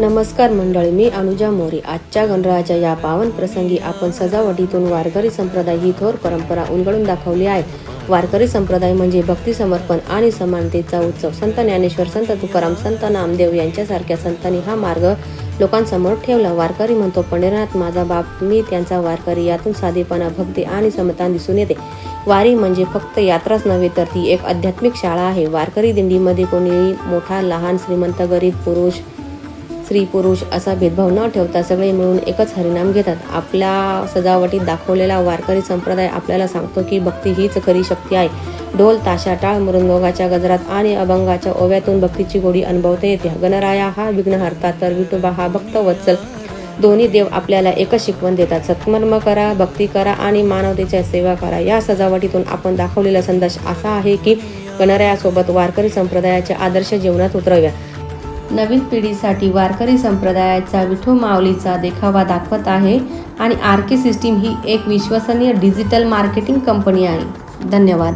नमस्कार मंडळी मी अनुजा मोरे. आजच्या गणरायाच्या या पावन प्रसंगी आपण सजावटीतून वारकरी संप्रदाय ही थोर परंपरा उलगडून दाखवली आहे. वारकरी संप्रदाय म्हणजे भक्ती समर्पण आणि समानतेचा उत्सव. संत ज्ञानेश्वर संत तुकाराम संत नामदेव यांच्यासारख्या संतांनी हा मार्ग लोकांसमोर ठेवला. वारकरी म्हणतो पंढरनाथ माझा बाप मी त्यांचा वारकरी. यातून साधेपणा भक्ती आणि समता दिसून येते. वारी म्हणजे फक्त यात्राच नव्हे तर ती एक आध्यात्मिक शाळा आहे. वारकरी दिंडीमध्ये कोणी मोठा लहान श्रीमंत गरीब पुरुष स्त्री पुरुष असा भेदभाव न ठेवता सगळे मिळून एकच हरिनाम घेतात. आपल्या सजावटीत दाखवलेला वारकरी संप्रदाय आपल्याला सांगतो की भक्ती हीच खरी शक्ती आहे. ढोल ताशा टाळ मृंगोगाच्या गजरात आणि अभंगाच्या ओव्यातून भक्तीची गोडी अनुभवता येते. गणराया हा विघ्नहर्ता तर विठोबा हा भक्त वत्सल. दोन्ही देव आपल्याला एकच शिकवण देतात. सत्कर्म करा भक्ती करा आणि मानवतेच्या सेवा करा. या सजावटीतून आपण दाखवलेला संदेश असा आहे की गणरायासोबत वारकरी संप्रदायाचे आदर्श जीवनात उतरव्या. नवीन पिढीसाठी वारकरी संप्रदायाचा विठो माऊलीचा देखावा दाखवत आहे आणि आर के सिस्टीम ही एक विश्वसनीय डिजिटल मार्केटिंग कंपनी आहे. धन्यवाद.